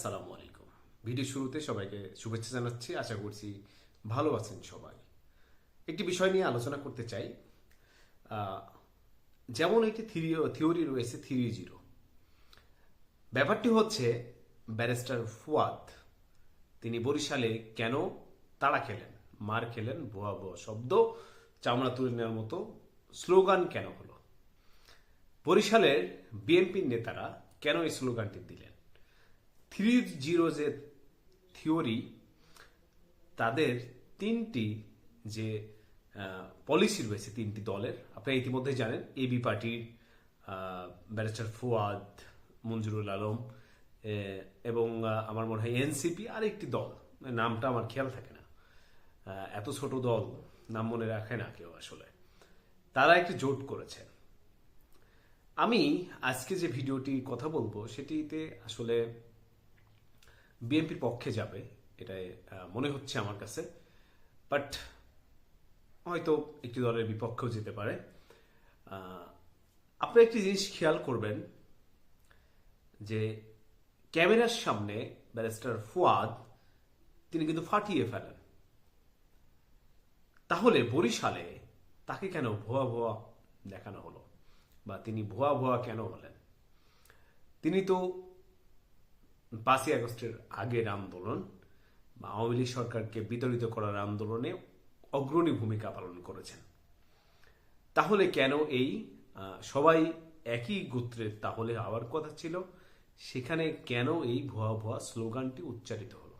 আসসালামু আলাইকুম। ভিডিও শুরুতে সবাইকে শুভেচ্ছা জানাচ্ছি। আশা করছি ভালো আছেন সবাই। একটি বিষয় নিয়ে আলোচনা করতে চাই। যেমন একটি থিওরি রয়েছে থ্রি জিরো। ব্যাপারটি হচ্ছে, ব্যারিস্টার ফুয়াদ, তিনি বরিশালে কেন তাড়া খেলেন? মার খেলেন? ভুয়া ভুয়া শব্দ, চামড়া তুলে নেওয়ার মতো স্লোগান কেন হলো? বরিশালের বিএনপির নেতারা কেন এই স্লোগানটি দিলেন? থ্রি জিরো যে থিওরি তাদের তিনটি যে পলিসি রয়েছে তিনটি দলের, আপনারা ইতিমধ্যে জানেন এবি পার্টির ব্যারিস্টার ফুয়াদ মঞ্জুরুল আলম এবং আমার মনে হয় এনসিপি আর একটি দল, নামটা আমার খেয়াল থাকে না। এত ছোট দল, নাম মনে রাখে না কেউ আসলে। তারা একটি জোট করেছেন আমি আজকে যে ভিডিওটি কথা বলব, সেটিতে আসলে বিএনপির পক্ষে যাবে, এটাই মনে হচ্ছে আমার কাছে। বাট হয়তো একটি দলের বিপক্ষেও যেতে পারে। আপনি একটি জিনিস খেয়াল করবেন, যে ক্যামেরার সামনে ব্যারিস্টার ফুয়াদ, তিনি কিন্তু ফাটিয়ে ফেলেন। তাহলে বরিশালে তাকে কেন ভুয়া ভুয়া দেখানো হলো? বা তিনি ভুয়া ভুয়া কেন হলেন? তিনি তো পাঁচই আগস্টের আগের আন্দোলন বা আওয়ামী লীগ সরকারকে বিতরিত করার আন্দোলনে অগ্রণী ভূমিকা পালন করেছেন। তাহলে কেন এই সবাই একই গোত্রের তাহলে আবার কথা ছিল, সেখানে কেন এই ভুয়া ভুয়া স্লোগানটি উচ্চারিত হলো?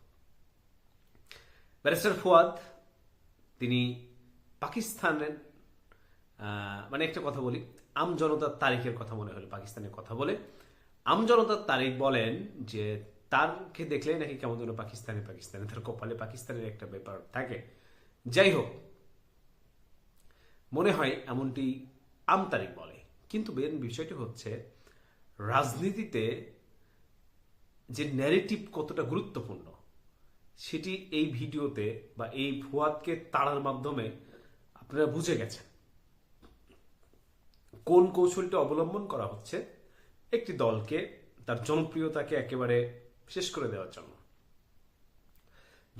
ব্যারিস্টার ফুয়াদ, তিনি পাকিস্তানের মানে একটা কথা বলি, আম জনতার তারিখের কথা মনে হলো, পাকিস্তানের কথা বলে আম জনতার তারিখ বলেন যে তারকে দেখলে নাকি কেমন যেন পাকিস্তানে পাকিস্তানে, তার কপালে পাকিস্তানের একটা ব্যাপার থাকে। যাই হোক, মনে হয় এমনটি আম তারিখ বলে। কিন্তু মেন বিষয়টি হচ্ছে, রাজনীতিতে যে ন্যারেটিভ কতটা গুরুত্বপূর্ণ, সেটি এই ভিডিওতে বা এই ফুয়াদকে তাড়ার মাধ্যমে আপনারা বুঝে গেছেন। কোন কৌশলটি অবলম্বন করা হচ্ছে একটি দলকে তার জনপ্রিয়তাকে একেবারে শেষ করে দেওয়ার জন্য।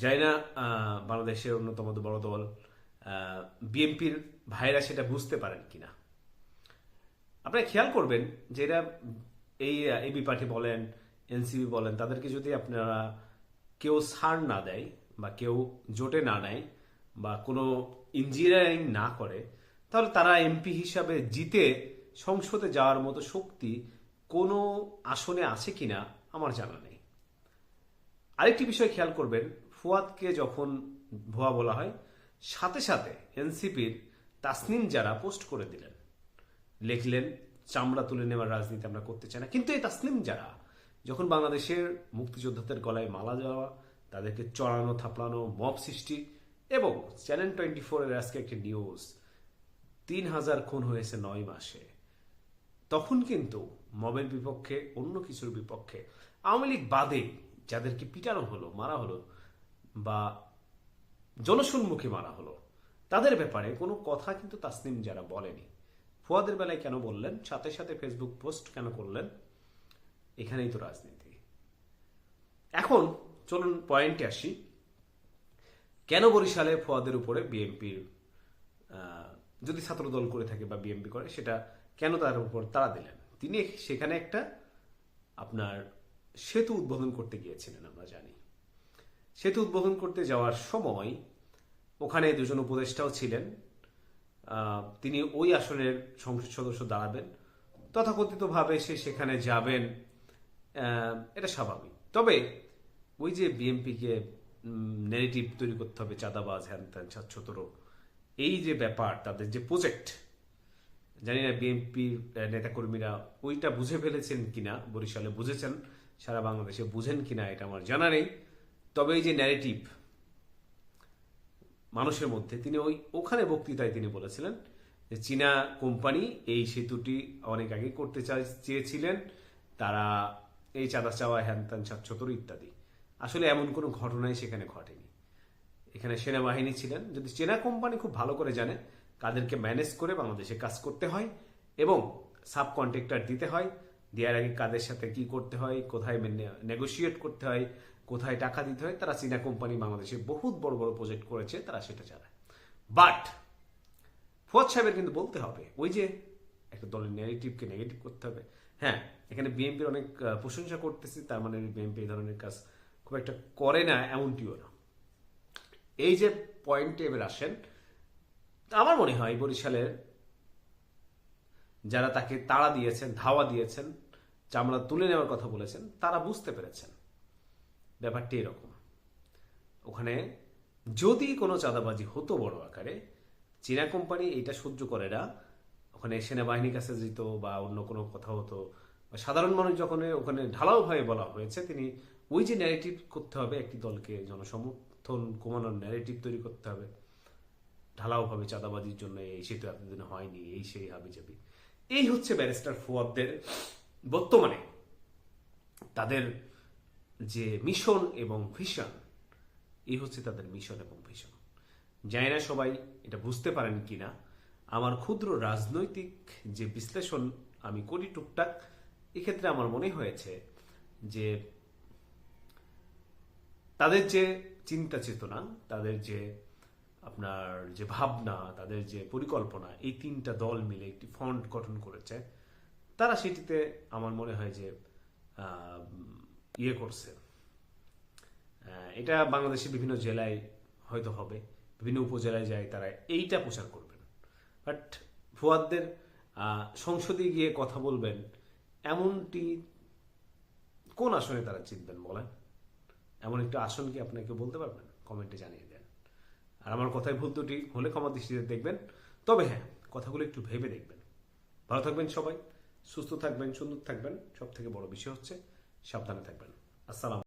যাই না বাংলাদেশের অন্যতম বড় দল বিএনপির ভাইরা সেটা বুঝতে পারেন কিনা। আপনারা খেয়াল করবেন যে এরা এই এবি পার্টি বলেন এনসিবি বলেন, তাদেরকে যদি আপনারা কেউ সার না দেয় বা কেউ জোটে না নেয় বা কোনো ইঞ্জিনিয়ারিং না করে, তাহলে তারা এমপি হিসাবে জিতে সংসদে যাওয়ার মতো শক্তি কোনো আসনে আছে কিনা আমার জানা নেই। আরেকটি বিষয় খেয়াল করবেন, ফুয়াদকে যখন ভুয়া বলা হয়, সাথে সাথে এনসিপির তাসনিম যারা পোস্ট করে দিলেন, লিখলেন, চামড়া তুলে নেওয়ার রাজনীতি আমরা করতে চাই না। কিন্তু এই তাসনিম যারা, যখন বাংলাদেশের মুক্তিযোদ্ধাদের গলায় মালা যাওয়া তাদেরকে চড়ানো, থাপড়ানো, মব সৃষ্টি এবং চ্যানেল টোয়েন্টি ফোরের আজকে একটি নিউজ তিন হাজার খুন হয়েছে নয় মাসে, তখন কিন্তু মবের বিপক্ষে, অন্য কিছুর বিপক্ষে। আওয়ামী লীগ বাদে যাদেরকে পিটানো হলো, মারা হলো, বা জনসম্মুখে মারা হলো, তাদের ব্যাপারে কোনো কথা কিন্তু তাসনিম যারা বলেনি। ফুয়াদের বেলায় কেন বললেন? সাথে সাথে ফেসবুক পোস্ট কেন করলেন? এখানেই তো রাজনীতি। এখন চলুন পয়েন্টে আসি। কেন বরিশালে ফুয়াদের উপরে বিএনপির যদি ছাত্রদল করে থাকে বা বিএনপি করে, সেটা কেন তার উপর তারা দিলেন? তিনি সেখানে একটা আপনার সেতু উদ্বোধন করতে গিয়েছিলেন, আমরা জানি। সেতু উদ্বোধন করতে যাওয়ার সময় ওখানে দুজন উপদেষ্টাও ছিলেন। তিনি ওই আসনের সংসদ সদস্য দাঁড়াবেন। তথাকথিতভাবে সে সেখানে যাবেন এটা স্বাভাবিক। তবে ওই যে বিএনপিকে নেগেটিভ তৈরি করতে হবে, চাঁদাবাজ হ্যান ত্যান ছাত্রতর, এই যে ব্যাপার, তাদের যে প্রজেক্ট জানি না বিএনপির নেতাকর্মীরা ওইটা বুঝে ফেলেছেন কিনা, বরিশালে বুঝেছেন, সারা বাংলাদেশে বুঝেন কিনা এটা আমার জানা নেই। তবে এই যে ন্যারেটিভ মানুষের মধ্যে, তিনি ওই, ওখানে বক্তৃতায় তিনি বলেছিলেন যে চীনা কোম্পানি এই সেতুটি অনেক আগে করতে চেয়েছিলেন, তারা এই চাঁদা চাওয়া, হ্যান ত্যান ছাত্রতর ইত্যাদি। আসলে এমন কোনো ঘটনাই সেখানে ঘটেনি। এখানে সেনাবাহিনী ছিলেন। যদি চেনা কোম্পানি খুব ভালো করে জানে কাদেরকে ম্যানেজ করে বাংলাদেশে কাজ করতে হয় এবং সাব কন্ট্রাক্টর দিতে হয়। দেওয়ার আগে কাদের সাথে কি করতে হয়, কোথায় নেগোসিয়েট করতে হয়, কোথায় টাকা দিতে হয়, তারা চীনা কোম্পানি বাংলাদেশে বহুত বড় বড় প্রজেক্ট করেছে, তারা সেটা চালায় বাট ফুয়াদ সাহেবের কিন্তু বলতে হবে, ওই যে একটা দলের নেগেটিভকে নেগেটিভ করতে হবে। হ্যাঁ এখানে বিএনপির অনেক প্রশংসা করতেছি, তার মানে বিএনপি এই ধরনের কাজ খুব একটা করে না, এমনটিও না। এই যে পয়েন্টে এবার আসেন আমার মনে হয় বরিশালের যারা তাকে তাড়া দিয়েছেন, ধাওয়া দিয়েছেন, চামড়া তুলে নেওয়ার কথা বলেছেন, তারা বুঝতে পেরেছেন। ব্যাপারটি এরকম। ওখানে যদি কোনো চাঁদাবাজি হতো বড় আকারে, চীনা কোম্পানি এটা সহ্য করে না। ওখানে সেনাবাহিনীর কাছে যেত বা অন্য কোনো কথা হতো। সাধারণ মানুষ যখন ওখানে ঢালাওভাবে বলা হয়েছে, তিনি ওই যে ন্যারেটিভ করতে হবে, একটি দলকে জনসমর্থন কমানোর ন্যারেটিভ তৈরি করতে হবে। ঢালাওভাবে চাঁদাবাজির জন্য এই সেতু এতদিন হয়নি, এই সেই হাবি যাবি এই হচ্ছে ব্যারিস্টার ফুয়াদদের বর্তমানে তাদের যে মিশন এবং ভিশন, এই হচ্ছে তাদের মিশন এবং ভিশন। জানি না সবাই এটা বুঝতে পারেন কিনা। আমার ক্ষুদ্র রাজনৈতিক যে বিশ্লেষণ আমি করি টুকটাক, এক্ষেত্রে আমার মনে হয়েছে যে তাদের যে চিন্তা চেতনা, তাদের যে আপনার যে ভাবনা, তাদের যে পরিকল্পনা, এই তিনটা দল মিলে একটি ফন্ড গঠন করেছে, তারা সেটিতে আমার মনে হয় যে ইয়ে করছে। এটা বাংলাদেশের বিভিন্ন জেলায় হয়তো হবে, বিভিন্ন উপজেলায় যায় তারা এইটা প্রচার করবেন। বাট ফুয়াদদের সংসদে গিয়ে কথা বলবেন, এমনটি কোন আসনে তারা জিতবেন বলেন? এমন একটা আসন কি আপনাকে বলতে পারবেন? কমেন্টে জানিয়ে দেন। আর আমার কথায় ভুল দুটি হলে ক্ষমা দৃষ্টিতে দেখবেন। তবে হ্যাঁ কথাগুলো একটু ভেবে দেখবেন। ভালো থাকবেন সবাই, সুস্থ থাকবেন, সুন্দর থাকবেন। সব থেকে বড় বিষয় হচ্ছে সাবধানে থাকবেন। আসসালাম